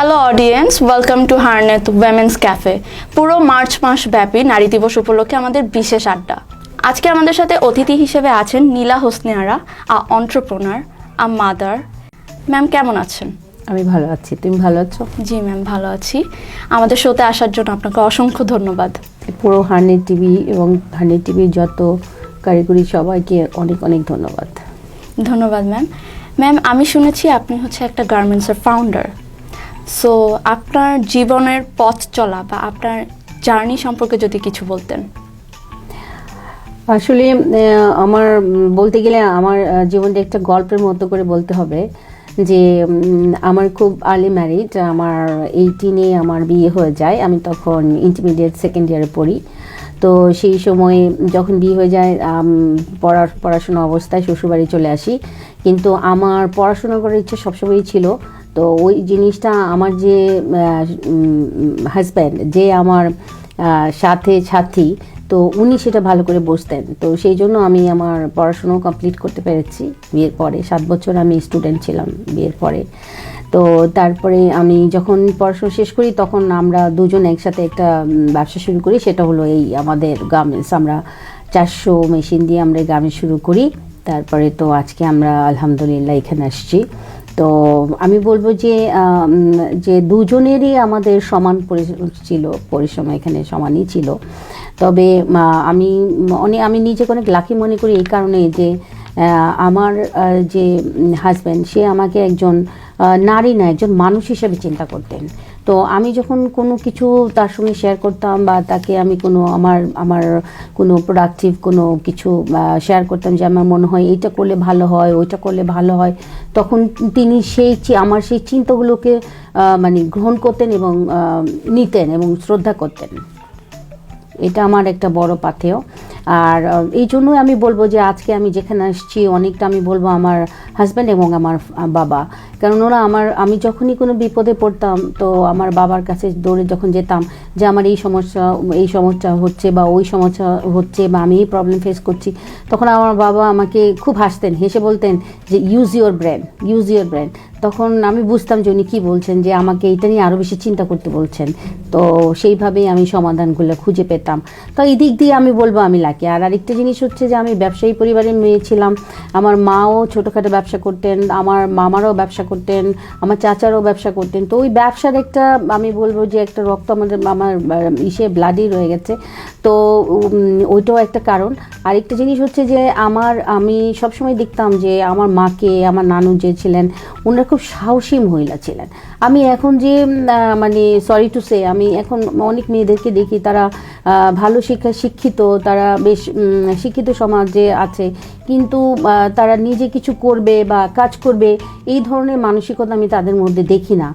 Hello audience welcome to হারনেত women's cafe পুরো March মাস ব্যাপী নারী দিবস উপলক্ষে আমাদের বিশেষ আড্ডা। আজকে আমাদের সাথে অতিথি হিসেবে আছেন Nila Hosne Ara a entrepreneur a mother ma'am কেমন আছেন? আমি ভালো আছি। তুমি ভালো আছো? জি ম্যাম ভালো আছি। আমাদের শোতে আসার জন্য আপনাকে অসংখ্য ধন্যবাদ। পুরো হার্নেট টিভি এবং হার্নেট টিভির যত কারিগরি সবাইকে অনেক অনেক ধন্যবাদ। ধন্যবাদ ম্যাম ম্যাম আমি শুনেছি আপনি হচ্ছে একটা গার্মেন্টসের ফাউন্ডার সো আপনার জীবনের পথ চলা বা আপনার জার্নি সম্পর্কে যদি কিছু বলতেন। আসলে আমার বলতে গেলে আমার জীবনটা একটা গল্পের মতো করে বলতে হবে যে আমার খুব আর্লি ম্যারিড আমার এইটিনে আমার বিয়ে হয়ে যায়, আমি তখন ইন্টারমিডিয়েট সেকেন্ড ইয়ারে পড়ি। তো সেই সময় যখন বিয়ে হয়ে যায় পড়া, পড়াশোনা অবস্থায় শ্বশুরবাড়ি চলে আসি। কিন্তু আমার পড়াশোনা করার ইচ্ছে সবসময়ই ছিল। তো ওই জিনিসটা আমার যে হাজব্যান্ড যে আমার সাথে সাথী, তো উনি সেটা ভালো করে বসতেন তো সেই জন্য আমি আমার পড়াশুনো কমপ্লিট করতে পেরেছি বিয়ের পরে। সাত বছর আমি স্টুডেন্ট ছিলাম বিয়ের পরে। তো তারপরে আমি যখন পড়াশোনা শেষ করি, তখন আমরা দুজন একসাথে একটা ব্যবসা শুরু করি। সেটা হলো এই আমাদের গার্মেন্টস আমরা চারশো মেশিন দিয়ে আমরা গার্মেন্টস শুরু করি। তারপরে তো আজকে আমরা আলহামদুলিল্লাহ এখানে আসছি। তো আমি বলব যে যে দুজনেরই আমাদের সমান ছিল, পরিশ্রম এখানে সমানই ছিল। তবে আমি অনেক আমি নিজেকে অনেক লাকি মনে করি এই কারণে যে আমার যে হাজব্যান্ড সে আমাকে একজন নারী না, একজন মানুষ হিসেবে চিন্তা করতেন। তো আমি যখন কোনো কিছু তার সঙ্গে শেয়ার করতাম বা তাকে আমি কোনো আমার আমার কোনো প্রোডাক্টিভ কোনো কিছু শেয়ার করতাম যে আমার মনে হয় এইটা করলে ভালো হয়, ওইটা করলে ভালো হয়, তখন তিনি সেই আমার সেই চিন্তাগুলোকে মানে গ্রহণ করতেন এবং নিতেন এবং শ্রদ্ধা করতেন। এটা আমার একটা বড় পাথেয়। আর এই জন্যই আমি বলব যে আজকে আমি যেখানে আসছি, অনেকটা আমি বলব আমার হাজব্যান্ড এবং আমার বাবা। কারণ ওরা আমার, আমি যখনই কোনো বিপদে পড়তাম, তো আমার বাবার কাছে দৌড়ে যখন যেতাম যে আমার এই সমস্যা এই সমস্যা হচ্ছে বা ওই সমস্যা হচ্ছে বা আমি এই প্রবলেম ফেস করছি, তখন আমার বাবা আমাকে খুব হাসতেন, হেসে বলতেন যে use your brain use your brain তখন আমি বুঝতাম যে উনি কী বলছেন, যে আমাকে এটা নিয়ে আরও বেশি চিন্তা করতে বলছেন। তো সেইভাবেই আমি সমাধানগুলো খুঁজে পেতাম। তো এই দিক দিয়ে আমি বলব আমি লাকি আর আরেকটা জিনিস হচ্ছে যে আমি ব্যবসায়ী পরিবারের মেয়ে ছিলাম। আমার মাও ছোটোখাটো ব্যবসা করতেন, আমার মামারও ব্যবসা করতেন, আমার চাচারও ব্যবসা করতেন। তো ওই ব্যবসার একটা, আমি বলব যে একটা রক্ত আমাদের, আমার ইসে ব্লাডই রয়ে গেছে। তো ওইটাও একটা কারণ। আরেকটা জিনিস হচ্ছে যে আমার, আমি সবসময় দেখতাম যে আমার মাকে, আমার নানু যে ছিলেন, ওনারা খুব সাহসী মহিলা ছিলেন। আমি এখন যে মানে সরি টু সে আমি এখন অনেক মেয়েদেরকে দেখি, তারা ভালো শিক্ষায় শিক্ষিত, তারা বেশ শিক্ষিত সমাজে আছে। কিন্তু তারা নিজে কিছু করবে বা কাজ করবে, এই ধরনের মানসিকতা আমি তাদের মধ্যে দেখি না।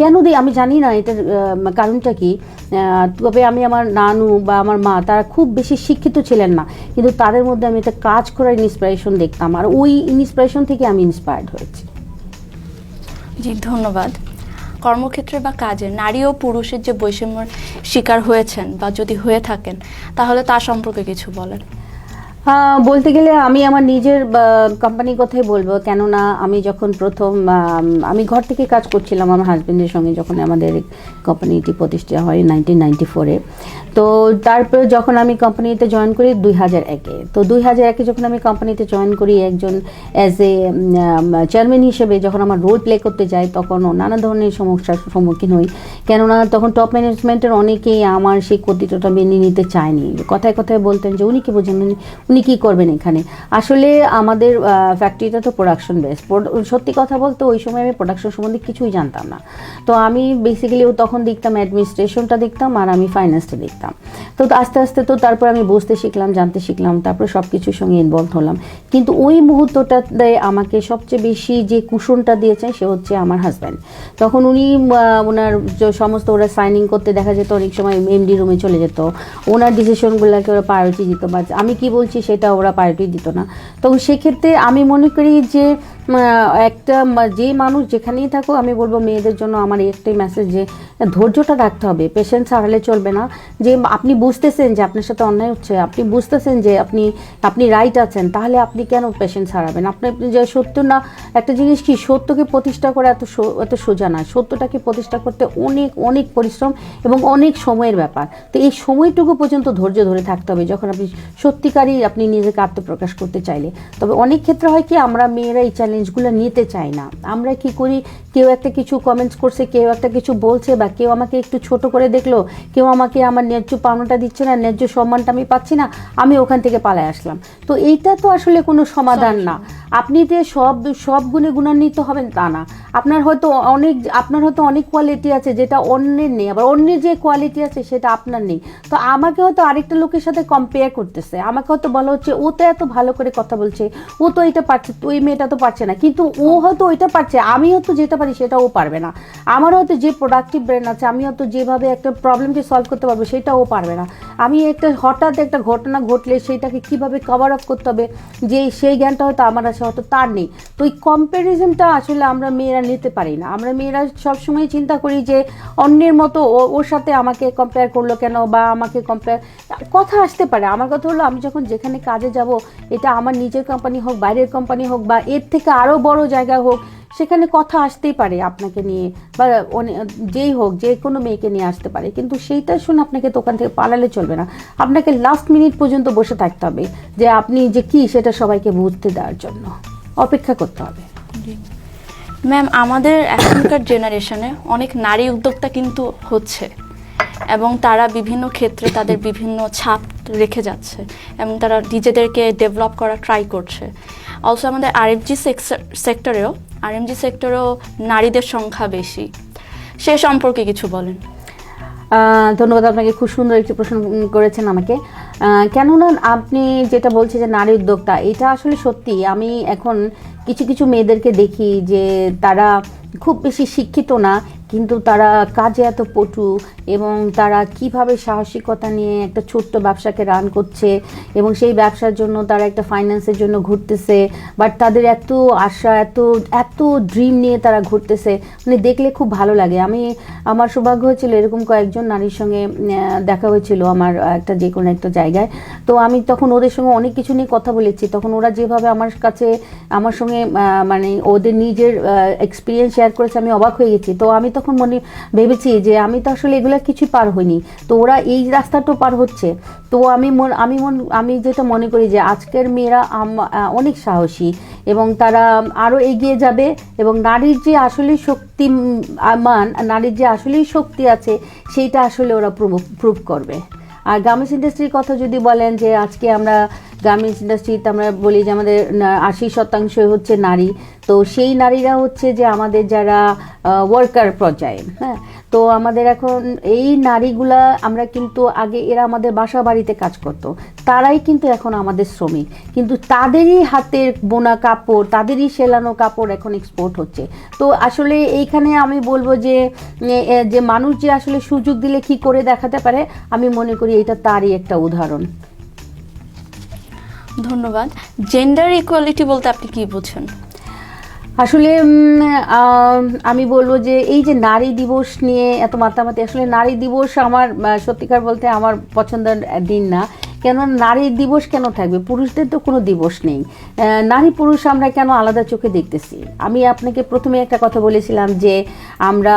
কেন দিই আমি জানি না এটার কারণটা কি। তবে আমি আমার নানু বা আমার মা, তারা খুব বেশি শিক্ষিত ছিলেন না। কিন্তু তাদের মধ্যে আমি একটা কাজ করার ইন্সপিরেশন দেখতাম। আর ওই ইন্সপিরেশন থেকে আমি ইন্সপায়ার্ড হয়েছি। জি, ধন্যবাদ। কর্মক্ষেত্রে বা কাজে নারী ও পুরুষের যে বৈষম্যের শিকার হয়েছেন বা যদি হয়ে থাকেন, তাহলে তার সম্পর্কে কিছু বলেন। বলতে গেলে আমি আমার নিজের কোম্পানির কথাই বলব। কেননা আমি যখন প্রথম, আমি ঘর থেকে কাজ করছিলাম আমার হাজব্যান্ডের সঙ্গে যখন আমাদের কোম্পানিটি প্রতিষ্ঠা হয় নাইনটিন নাইনটি ফোরে তো তারপর যখন আমি কোম্পানিতে জয়েন করি দুই হাজার একে। তো দুই হাজার একে যখন আমি কোম্পানিতে জয়েন করি, একজন অ্যাজ এ চেয়ারম্যান হিসেবে যখন আমার রোল প্লে করতে যাই তখনও নানা ধরনের সমস্যার সম্মুখীন হই। কেননা তখন টপ ম্যানেজমেন্টের অনেকেই আমার সেই কর্তৃত্বটা মেনে নিতে চায়নি। কথায় কথায় বলতেন যে, উনি কি বোঝেন? উনি কী করবেন এখানে? আসলে আমাদের ফ্যাক্টরিটা তো প্রোডাকশন বেস সত্যি কথা বলতে ওই সময় আমি প্রোডাকশন সম্বন্ধে কিছুই জানতাম না। তো আমি বেসিক্যালি তখন দেখতাম অ্যাডমিনিস্ট্রেশনটা দেখতাম আর আমি ফাইন্যান্সটা দেখতাম। তো আস্তে আস্তে তো তারপর আমি বুঝতে শিখলাম, জানতে শিখলাম, তারপর সব কিছুর সঙ্গে ইনভলভ হলাম। কিন্তু ওই মুহূর্তটাতে আমাকে সবচেয়ে বেশি যে কুশনটা দিয়েছেন সে হচ্ছে আমার হাজব্যান্ড তখন উনি ওনার সমস্ত ওরা সাইনিং করতে দেখা যেত, অনেক সময় এমডি রুমে চলে যেত। ওনার ডিসিশনগুলোকে ওরা প্রায়োরিটি দিত। বা আমি কি বলছি সেটা ওরা প্রায়োরিটি দিত না। তো সেক্ষেত্রে আমি মনে করি যে একটা যে মানুষ যেখানেই থাকো আমি বলব মেয়েদের জন্য আমার একটাই মেসেজ যে, ধৈর্যটা রাখতে হবে। পেশেন্স হারালে চলবে না। যে, আপনি বুঝতেছেন যে, আপনার সাথে অন্যায় হচ্ছে, আপনি বুঝতেছেন যে, আপনি আপনি রাইট আছেন, তাহলে আপনি কেন পেশেন্স হারাবেন? আপনি আপনি যে, সত্য না, একটা জিনিস কি, সত্যকে প্রতিষ্ঠা করা এত এত সোজা না। সত্যটাকে প্রতিষ্ঠা করতে অনেক অনেক পরিশ্রম এবং অনেক সময়ের ব্যাপার। তো এই সময়টুকু পর্যন্ত ধৈর্য ধরে থাকতে হবে, যখন আপনি সত্যিকারই আপনি নিজেকে আত্মপ্রকাশ করতে চাইলে। তবে অনেক ক্ষেত্রে হয় কি, আমরা মেয়েরা এই চ্যালেঞ্জগুলো নিতে চাই না। আমরা কি করি? কেউ একটা কিছু কমেন্টস করছে কেউ একটা কিছু বলছে বা কেউ আমাকে একটু ছোট করে দেখল কেউ আমাকে আমার ন্যায্য পাওনাটা দিচ্ছে না ন্যায্য সম্মানটা আমি পাচ্ছি না আমি ওখান থেকে পালায় আসলাম। তো এইটা তো আসলে কোনো সমাধান না। আপনি যে সব সব গুণে গুণান্বিত হবেন তা না। আপনার হয়তো অনেক, আপনার হয়তো অনেক কোয়ালিটি আছে যেটা অন্যের নেই, আবার অন্যের যে কোয়ালিটি আছে সেটা আপনার নেই। তো আমাকে হয়তো আরেকটা লোকের সাথে কম্পেয়ার করতেছে। আমাকে হয়তো বলা হচ্ছে, ও তো এত ভালো করে কথা বলছে, ও তো এটা পারছে, ওই মেয়েটা তো পারছে না। কিন্তু ও হয়তো ওইটা পারছে, আমি হয়তো যেটা পারি সেটা ও পারবে না। আমার হয়তো যে প্রোডাক্টিভ ব্রেন আছে, আমি হয়তো যেভাবে একটা প্রবলেমকে সলভ করতে পারব, সেটা ও পারবে না। আমি একটা হঠাৎ একটা ঘটনা ঘটলে সেইটাকে কীভাবে কভার আপ করতে হবে, যে সেই জ্ঞানটা হয়তো আমার আছে, হয়তো তার নেই। তো এই কম্প্যারিজনটা আসলে আমরা মেয়েরা নিতে পারি না। আমরা মেয়েরা সবসময় চিন্তা করি যে অন্যের মতো ওর সাথে আমাকে কম্পেয়ার করল কেন বা আমাকে কম্পেয়ার কথা আসতে পারে। আমার কথা হলো, আমি যখন যেখানে কাজে যাব, এটা আমার নিজের কোম্পানি হোক, বাইরের কোম্পানি হোক বা এর থেকে আরও বড় জায়গা হোক, সেখানে কথা আসতেই পারে আপনাকে নিয়ে বা যেই হোক, যে কোনো মেয়েকে নিয়ে আসতে পারে। কিন্তু সেইটা শুনে আপনাকে দোকান থেকে পালালে চলবে না। আপনাকে লাস্ট মিনিট পর্যন্ত বসে থাকতে হবে যে আপনি যে কি সেটা সবাইকে বুঝতে দেওয়ার জন্য। অপেক্ষা করতে হবে। ম্যাম আমাদের এখনকার জেনারেশনে অনেক নারী উদ্যোক্তা কিন্তু হচ্ছে এবং তারা বিভিন্ন ক্ষেত্রে তাদের বিভিন্ন ছাপ রেখে যাচ্ছে এবং তারা নিজেদেরকে ডেভেলপ করা ট্রাই করছে। অলসো আমাদের আরএফজি সেক্টরেও আরএমজি সেক্টরেও নারীদের সংখ্যা বেশি। সে সম্পর্কে কিছু বলেন। ধন্যবাদ, আপনাকে খুব সুন্দর একটি প্রশ্ন করেছেন আমাকে। কেননা আপনি যেটা বলছেন যে নারী উদ্যোক্তা, এটা আসলে সত্যি। আমি এখন কিছু কিছু মেয়েদেরকে দেখি যে তারা খুব বেশি শিক্ষিত না কিন্তু তারা কাজে এত পটু এবং তারা কীভাবে সাহসিকতা নিয়ে একটা ছোট্ট ব্যবসাকে রান করছে এবং সেই ব্যবসার জন্য তারা একটা ফাইন্যান্সের জন্য ঘুরতেছে বাট তাদের এত আশা, এত এত ড্রিম নিয়ে তারা ঘুরতেছে মানে দেখলে খুব ভালো লাগে। আমি, আমার সৌভাগ্য হয়েছিল এরকম কয়েকজন নারীর সঙ্গে দেখা হয়েছিল আমার একটা যে কোনো একটা জায়গায়। তো আমি তখন ওদের সঙ্গে অনেক কিছু নিয়ে কথা বলেছি। তখন ওরা যেভাবে আমার কাছে, আমার সঙ্গে মানে ওদের নিজের এক্সপিরিয়েন্স শেয়ার করেছে, আমি অবাক হয়ে গেছি। তো আমি তখন মনে ভেবেছি যে আমি তো আসলে এগুলো কিছুই পার হইনি। তো ওরা এই রাস্তাটাও পার হচ্ছে। তো আমি মন- আমি মন, আমি যেটা মনে করি যে আজকের মেয়েরা অনেক সাহসী এবং তারা আরও এগিয়ে যাবে এবং নারীর যে আসলে শক্তি মান, নারীর যে আসলেই শক্তি আছে সেইটা আসলে ওরা প্রুভ করবে। আর গার্মেন্টস ইন্ডাস্ট্রির কথা যদি বলেন যে আজকে আমরা গার্মেন্টস ইন্ডাস্ট্রিতে আমরা বলি যে আমাদের আশি শতাংশ হচ্ছে নারী। তো সেই নারীরা হচ্ছে যে আমাদের যারা ওয়ার্কার পর্যায়ে হ্যাঁ? তো আমাদের এখন এই নারীগুলা, আমরা কিন্তু আগে এরা আমাদের বাসা বাড়িতে কাজ করতো। তারাই কিন্তু এখন আমাদের শ্রমিক। কিন্তু তাদেরই হাতের বোনা কাপড়, তাদেরই সেলানো কাপড় এখন এক্সপোর্ট হচ্ছে। তো আসলে এইখানে আমি বলব যে যে মানুষ যে আসলে সুযোগ দিলে কি করে দেখাতে পারে, আমি মনে করি এটা তারই একটা উদাহরণ। ধন্যবাদ। জেন্ডার ইকুয়ালিটি বলতে আপনি কি বুঝেন আসলে আমি বলব যে এই যে নারী দিবস নিয়ে এত মাতামাতি আসলে নারী দিবস আমার সত্যিকার বলতে আমার পছন্দের দিন না। কেন নারী দিবস কেন থাকবে? পুরুষদের তো কোনো দিবস নেই। নারী পুরুষ আমরা কেন আলাদা চোখে দেখতেছি? আমি আপনাকে প্রথমে একটা কথা বলেছিলাম যে আমরা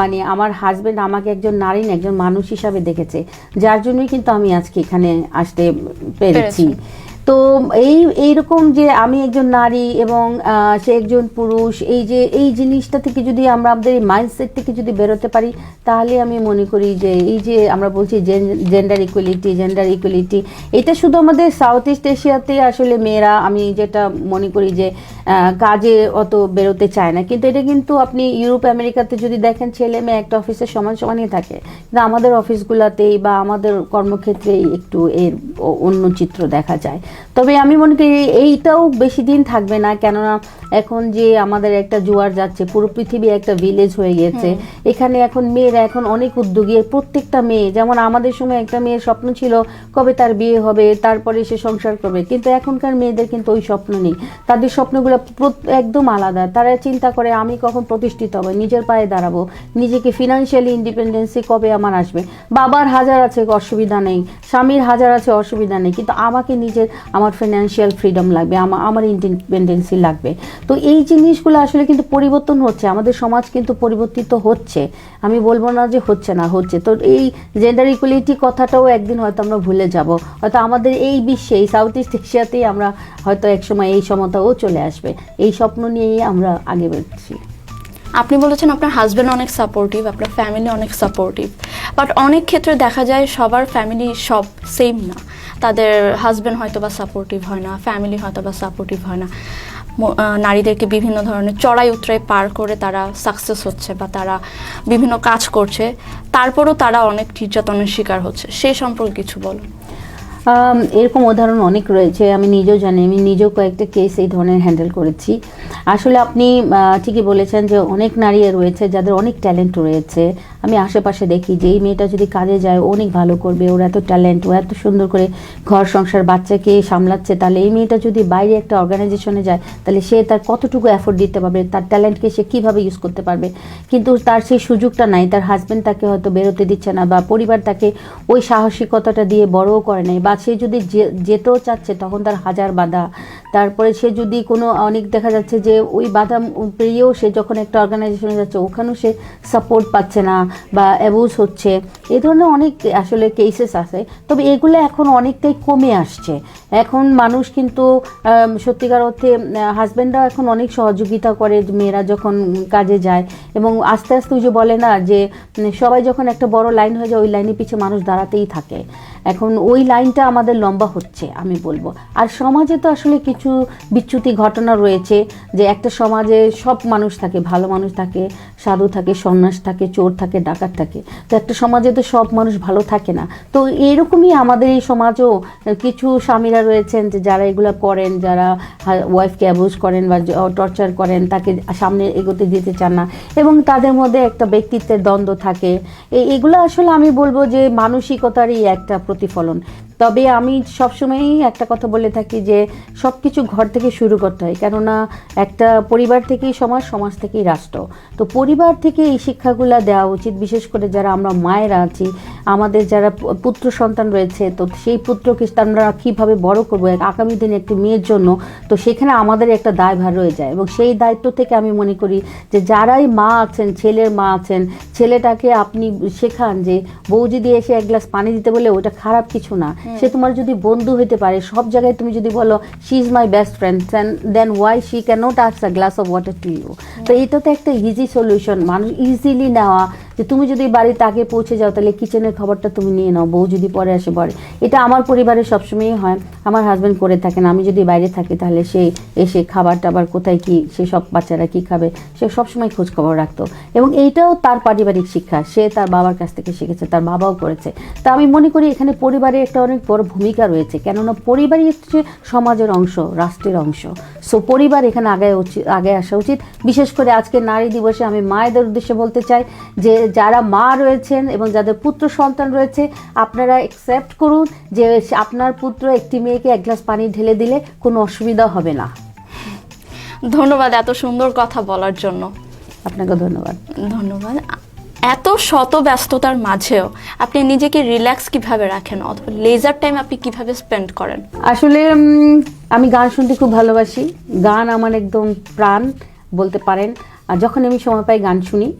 মানে আমার হাজবেন্ড আমাকে একজন নারী একজন মানুষ হিসাবে দেখেছে। যার জন্যই কিন্তু আমি আজকে এখানে আসতে পেরেছি। তো এই, এইরকম যে আমি একজন নারী এবং সে একজন পুরুষ, এই যে, এই জিনিসটা থেকে যদি আমরা আমাদের এই মাইন্ডসেট থেকে যদি বেরোতে পারি, তাহলে আমি মনে করি যে, এই যে আমরা বলছি জেন্ডার ইকুয়ালিটি জেন্ডার ইকুয়ালিটি এটা শুধু আমাদের সাউথ ইস্ট এশিয়াতে আসলে মেয়েরা, আমি যেটা মনে করি যে কাজে অত বেরোতে চায় না। কিন্তু এটা কিন্তু আপনি ইউরোপ আমেরিকাতে যদি দেখেন, ছেলে মেয়ে একটা অফিসে সমান সমানই থাকে। কিন্তু আমাদের অফিসগুলোতেই বা আমাদের কর্মক্ষেত্রেই একটু এর অন্য চিত্র দেখা যায়। তবে আমি মনে করি এইটাও বেশি দিন থাকবে না কেননা এখন যে আমাদের একটা জোয়ার যাচ্ছে পুরো পৃথিবী একটা ভিলেজ হয়ে গেছে। এখানে এখন মেয়েরা এখন অনেক উদ্যোগী প্রত্যেকটা মেয়ে যেমন আমাদের সময় একটা মেয়ের স্বপ্ন ছিল কবে তার বিয়ে হবে তারপরে সে সংসার করবে কিন্তু এখনকার মেয়েদের কিন্তু ওই স্বপ্ন নেই। তাদের স্বপ্নগুলো একদম আলাদা। তারা চিন্তা করে আমি কখন প্রতিষ্ঠিত হবে নিজের পায়ে দাঁড়াবো নিজেকে ফিনান্সিয়ালি ইন্ডিপেন্ডেন্সি কবে আমার আসবে? বাবার হাজার আছে অসুবিধা নেই স্বামীর হাজার আছে অসুবিধা নেই কিন্তু আমাকে নিজের আমার ফিনান্সিয়াল ফ্রিডম লাগবে আমার আমার ইন্ডিপেন্ডেন্সি লাগবে। তো এই জিনিসগুলো আসলে কিন্তু পরিবর্তন হচ্ছে, আমাদের সমাজ কিন্তু পরিবর্তিত হচ্ছে। আমি বলব না যে হচ্ছে না, হচ্ছে। তো এই জেন্ডার ইকুয়ালিটি কথাটাও একদিন হয়তো আমরা ভুলে যাব। হয়তো আমাদের এই বিশ্বে, এই সাউথ ইস্ট এশিয়াতেই আমরা হয়তো একসময় এই সমতাও চলে আসবে। এই স্বপ্ন নিয়েই আমরা আগে বেরোচ্ছি। আপনি বলেছেন আপনার হাজব্যান্ড অনেক সাপোর্টিভ আপনার ফ্যামিলি অনেক সাপোর্টিভ বাট অনেক ক্ষেত্রে দেখা যায় সবার ফ্যামিলি সব সেম না। তাদের হাজব্যান্ড হয়তো বা সাপোর্টিভ হয় না ফ্যামিলি হয়তো বা সাপোর্টিভ হয় না। নারীদেরকে বিভিন্ন ধরনের চড়াই উতরাই পার করে তারা সাকসেস হচ্ছে বা তারা বিভিন্ন কাজ করছে। তারপরও তারা অনেক নির্যাতনের শিকার হচ্ছে। সে সম্পর্কে কিছু বলুন এরকম উদাহরণ অনেক রয়েছে। আমি নিজেও জানি, আমি নিজেও কয়েকটা কেস এই ধরনের হ্যান্ডেল করেছি। আসলে আপনি ঠিকই বলেছেন যে অনেক নারী রয়েছে যাদের অনেক ট্যালেন্ট রয়েছে। আমি আশেপাশে দেখি যে এই মেয়েটা যদি কাজে যায় অনেক ভালো করবে, ওর এত ট্যালেন্ট ও এত সুন্দর করে ঘর সংসার বাচ্চাকে সামলাচ্ছে, তাহলে এই মেয়েটা যদি বাইরে একটা অর্গানাইজেশনে যায়, তাহলে সে তার কতটুকু এফোর্ট দিতে পারবে, তার ট্যালেন্টকে সে কীভাবে ইউজ করতে পারবে? কিন্তু তার সেই সুযোগটা নাই, তার হাজব্যান্ড তাকে হয়তো বেরোতে দিচ্ছে না বা পরিবার তাকে ওই সাহসিকতাটা দিয়ে বড়ও করে নাই বা সে যদি যেতেও চাচ্ছে, তখন তার হাজার বাধা। তারপরে সে যদি কোনো, অনেক দেখা যাচ্ছে যে ওই বাধা পেরিয়েও সে যখন একটা অর্গানাইজেশনে যাচ্ছে, ওখানেও সে সাপোর্ট পাচ্ছে না। বা অ্যাবুজ হচ্ছে, এ ধরনের অনেক আসলে কেসেস আছে। তবে এগুলো এখন অনেকটাই কমে আসছে। এখন মানুষ কিন্তু সত্যিকার অর্থে হাজব্যান্ডরাও এখন অনেক সহযোগিতা করে মেয়েরা যখন কাজে যায় এবং আস্তে আস্তে ওই যে বলে না যে সবাই যখন একটা বড় লাইন হয়ে যায়, ওই লাইনের পিছিয়ে মানুষ দাঁড়াতেই থাকে। এখন ওই লাইনটা আমাদের লম্বা হচ্ছে, আমি বলব। আর সমাজে তো আসলে কিছু বিচ্যুতি ঘটনা রয়েছে, যে একটা সমাজে সব মানুষ থাকে, ভালো মানুষ থাকে, সাধু থাকে, সন্ন্যাস থাকে, চোর থাকে, ডাকাত থাকে, তো একটা সমাজে তো সব মানুষ ভালো থাকে না। তো এরকমই আমাদের এই সমাজও কিছু স্বামীরা রয়েছেন, যে যারা এগুলো করেন, যারা ওয়াইফকে অ্যাবুজ করেন বা টর্চার করেন, তাকে সামনে এগোতে দিতে চান না। এবং তাদের মধ্যে একটা ব্যক্তিত্বের দ্বন্দ্ব থাকে। এগুলো আসলে আমি বলব যে মানসিকতারই একটা প্রতিফলন। তবে আমি সবসময়ই একটা কথা বলে থাকি যে সব কিছু ঘর থেকে শুরু করতে হয়। কেননা একটা পরিবার থেকেই সমাজ সমাজ থেকেই রাষ্ট্র। তো পরিবার থেকে এই শিক্ষাগুলো দেওয়া উচিত, বিশেষ করে যারা আমরা মায়েরা আছি, আমাদের যারা পুত্র সন্তান রয়েছে, তো সেই পুত্রকে আমরা কীভাবে বড় করব? আগামী দিনে একটি মেয়ের জন্য, তো সেখানে আমাদের একটা দায়ভার রয়ে যায়। এবং সেই দায়িত্ব থেকে আমি মনে করি যে যারাই মা আছেন, ছেলের মা আছেন, ছেলেটাকে আপনি শেখান যে বউ যদি এসে এক গ্লাস পানি দিতে বলে ওটা খারাপ কিছু না। সে তোমার যদি বন্ধু হইতে পারে সব জায়গায় তুমি যদি বলো she is my best friend then why she can not ask a glass of water to you তো এটা তো একটা ইজি সলিউশন মানুষ ইজিলি নেওয়া যে তুমি যদি বাড়িতে আগে পৌঁছে যাও, তাহলে কিচেনের খবরটা তুমি নিয়ে নাও, বউ যদি পরে আসে পরে এটা আমার পরিবারে সবসময়ই হয়। আমার হাজব্যান্ড করে থাকেন, আমি যদি বাইরে থাকি, তাহলে সে এসে খাবার টাবার কোথায়, কি, সে সব বাচ্চারা কি খাবে? সে সবসময় খোঁজ খবর রাখতো। এবং এইটাও তার পারিবারিক শিক্ষা। সে তার বাবার কাছ থেকে শিখেছে, তার বাবাও করেছে। তা আমি মনে করি এখানে পরিবারের একটা অনেক বড় ভূমিকা রয়েছে। কেননা পরিবারই হচ্ছে সমাজের অংশ, রাষ্ট্রের অংশ। সো পরিবার এখানে আগে উচিত আগে আসা উচিত। বিশেষ করে আজকে নারী দিবসে আমি মায়েদের উদ্দেশ্যে বলতে চাই যে যারা মা রয়েছেন এবং যাদের পুত্র সন্তান রয়েছে আপনারা অ্যাকসেপ্ট করুন যে আপনার পুত্র একটি মেয়েকে এক গ্লাস পানি ঢেলে দিলে কোনো অসুবিধা হবে না। ধন্যবাদ এত সুন্দর কথা বলার জন্য। আপনাকে ধন্যবাদ। ধন্যবাদ। এত শত ব্যস্ততার মাঝেও আপনি নিজেকে রিল্যাক্স কীভাবে রাখেন অথবা লেজার টাইম আপনি কীভাবে স্পেন্ড করেন? আসলে আমি গান শুনতে খুব ভালোবাসি। গান আমার একদম প্রাণ বলতে পারেন। আর যখন আমি সময় পাই গান শুনি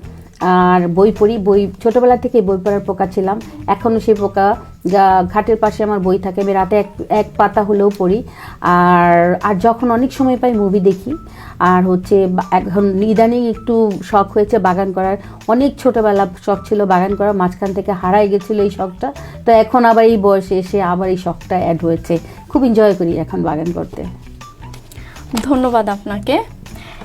আর বই পড়ি, বই, ছোটবেলা থেকে বই পড়ার পোকা ছিলাম। এখনও সেই পোকা যা- ঘাটের পাশে আমার বই থাকে, আমি রাতে এক এক পাতা হলেও পড়ি। আর আর যখন অনেক সময় পাই মুভি দেখি, আর হচ্ছে এখন ইদানিং একটু শখ হয়েছে বাগান করার। অনেক ছোটোবেলা শখ ছিল বাগান করার মাঝখান থেকে হারাই গেছিল এই শখটা। তো এখন আবার এই বয়সে এসে আবার এই শখটা অ্যাড হয়েছে। খুব এনজয় করি এখন বাগান করতে। ধন্যবাদ আপনাকে।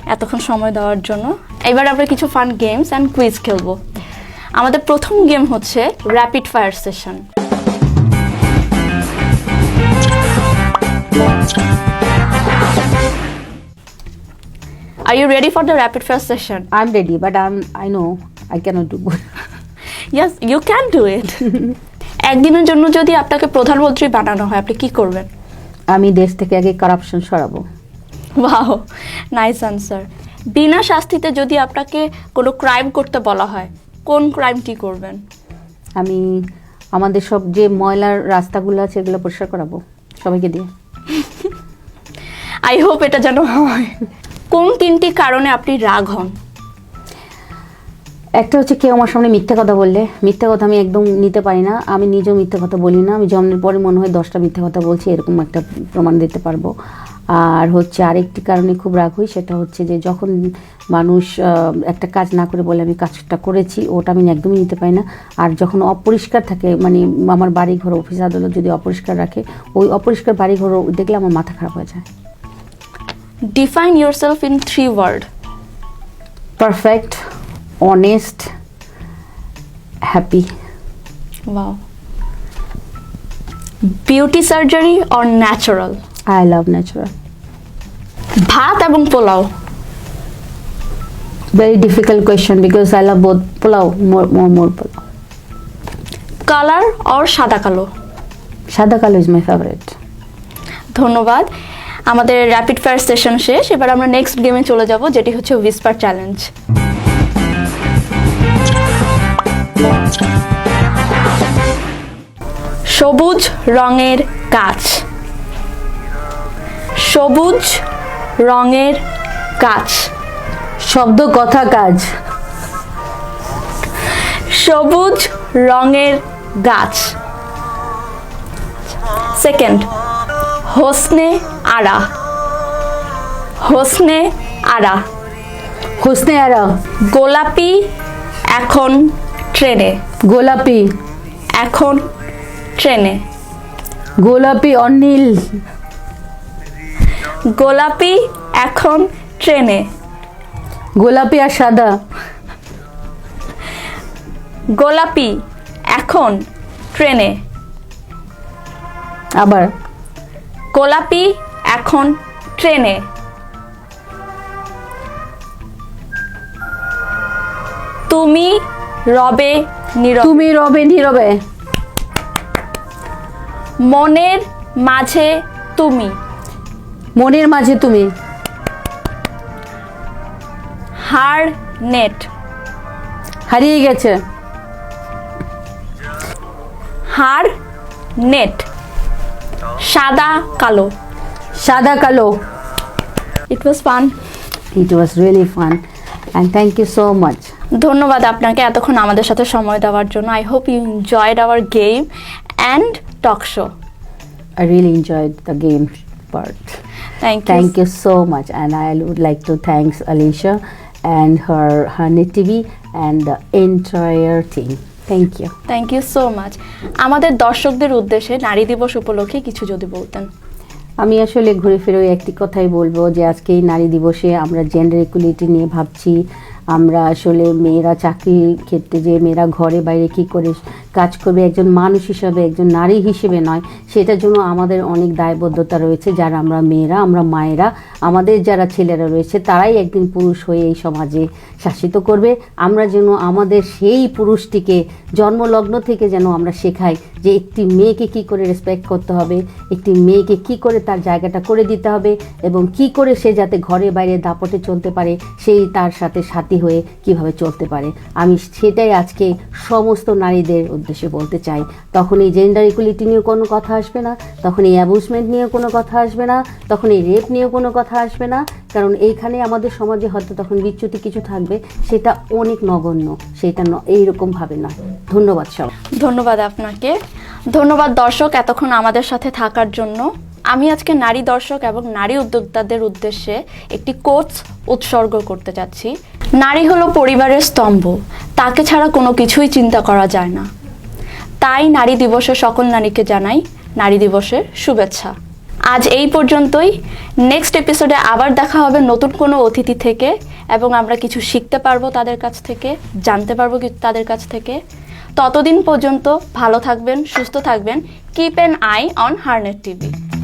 এতক্ষণ সময় দেওয়ার জন্য এবার আমরা কিছু ফান গেমস অ্যান্ড কুইজ খেলব আমাদের প্রথম গেম হচ্ছে rapid fire session Are you ready for the rapid fire session? I'm ready, but I'm I know I cannot do good. Yes, you can do it. একদিনের জন্য যদি আপনাকে প্রধানমন্ত্রী বানানো হয় আপনি কি করবেন আমি দেশ থেকে আগে কারাপশন সরাবো ওয়াও নাইস আনসার বিনা শাস্তিতে যদি আপনাকে কোনো ক্রাইম করতে বলা হয় কোন ক্রাইমটি করবেন? আমি আমাদের সব যে ময়লার রাস্তাগুলো আছে এগুলো পরিষ্কার করাবো। সবাইকে দিয়ে। আই হোপ এটা যেন হয়। কোন তিনটি কারণে আপনি রাগ হন? একটা হচ্ছে কেউ আমার সামনে মিথ্যা কথা বললে। মিথ্যা কথা আমি একদম নিতে পারি না। আমি নিজেও মিথ্যা কথা বলি না। আমি জন্মের পরে মনে হয় দশটা মিথ্যা কথা বলছি এরকম একটা প্রমাণ দিতে পারব। আর হচ্ছে আরেকটি কারণে খুব রাগ হই সেটা হচ্ছে যে যখন মানুষ একটা কাজ না করে বলে আমি কাজটা করেছি ওটা আমি একদমই নিতে পারি না। আর যখন অপরিষ্কার থাকে মানে আমার বাড়ি ঘর অফিস আদালত যদি অপরিষ্কার রাখে ওই অপরিষ্কার বাড়ি ঘর দেখলে আমার মাথা খারাপ হয়ে যায়। Define yourself in three word perfect honest happy wow beauty surgery or natural I love natural ভাত এবং pulao? Very difficult question because I love both pulao more more pulao. Colour or সাদা কালো? সাদা কালো ইজ মাই ফেভারিট ধন্যবাদ। আমাদের rapid fire session শেষ। এবার আমরা নেক্সট গেমে চলে যাব যেটি হচ্ছে উইসপার চ্যালেঞ্জ সবুজ রঙের গাছ। সবুজ রঙের গাছ শব্দ কথা কাজ সবুজ রঙের গাছ। সেকেন্ড হোসনে আরা। হোসনে আরা। হোসনে আরা। গোলাপি এখন ট্রেনে। গোলাপি। এখন ট্রেনে। গোলাপি অনিল। গোলাপি এখন ট্রেনে। গোলাপি আর সাদা। গোলাপি এখন ট্রেনে। আবার। গোলাপি এখন ট্রেনে। তুমি রবে নীরব। তুমি রবে নীরবে। মনের মাঝে তুমি। মনের মাঝে তুমি? Harnet. হারিয়ে গেছে। Harnet. সাদা কালো। সাদা কালো। It was fun it was really fun and thank you so much ধন্যবাদ আপনাকে এতক্ষণ আমাদের সাথে সময় দেওয়ার জন্য। I hope you enjoyed our game and talk show I really enjoyed the game part. Thank you. Thank you so much, and I would like to thanks Alicia and her Honey TV and the entire team. Thank you. Thank you so much আমাদের দর্শকদের উদ্দেশ্যে নারী দিবস উপলক্ষে কিছু যদি বলতেন আমি আসলে ঘুরে ফিরে একটি কথাই বলব যে আজকে এই নারী দিবসে আমরা জেন্ডার ইকুয়ালিটি নিয়ে ভাবছি আমরা আসলে মেয়েরা চাকরির ক্ষেত্রে যে মেয়েরা ঘরে বাইরে কি করে কাজ করবে, একজন মানুষ হিসাবে, একজন নারী হিসেবে নয়, সেটার জন্য আমাদের অনেক দায়বদ্ধতা রয়েছে। যারা আমরা মেয়েরা, আমরা মায়েরা, আমাদের যারা ছেলেরা রয়েছে, তারাই একদিন পুরুষ হয়ে এই সমাজে শাসিত করবে। আমরা যেন আমাদের সেই পুরুষটিকে জন্মলগ্ন থেকে যেন আমরা শেখাই যে একটি মেয়েকে কি করে রেসপেক্ট করতে হবে, একটি মেয়েকে কি করে তার জায়গাটা করে দিতে হবে এবং কি করে সে যাতে ঘরে বাইরে দাপটে চলতে পারে, সেই তার সাথে সাথী হয়ে কীভাবে চলতে পারে। আমি সেটাই আজকে সমস্ত নারীদের উদ্দেশ্যে বলতে চাই। তখন এই জেন্ডার ইকুয়ালিটি নিয়ে কোনো কথা আসবে না, তখন এই অ্যাবুসমেন্ট নিয়ে কোনো কথা আসবে না, তখন এই রেপ নিয়ে কোনো কথা আসবে না কারণ এইখানে আমাদের সমাজে হয়তো তখন বিচ্যুতি কিছু থাকবে, সেটা অনেক নগণ্য, সেটা ন- এইরকমভাবে নয়। ধন্যবাদ সব। ধন্যবাদ আপনাকে। ধন্যবাদ দর্শক এতক্ষণ আমাদের সাথে থাকার জন্য। আমি আজকে নারী দর্শক এবং নারী উদ্যোক্তাদের উদ্দেশ্যে একটি কোর্স উৎসর্গ করতে যাচ্ছি। নারী হলো পরিবারের স্তম্ভ, তাকে ছাড়া কোনো কিছুই চিন্তা করা যায় না। তাই নারী দিবসে সকল নারীকে জানাই নারী দিবসের শুভেচ্ছা। আজ এই পর্যন্তই। নেক্সট এপিসোডে আবার দেখা হবে নতুন কোনো অতিথি থেকে এবং আমরা কিছু শিখতে পারব তাদের কাছ থেকে, জানতে পারব তাদের কাছ থেকে। ততদিন পর্যন্ত ভালো থাকবেন, সুস্থ থাকবেন। Keep an eye on Harnet TV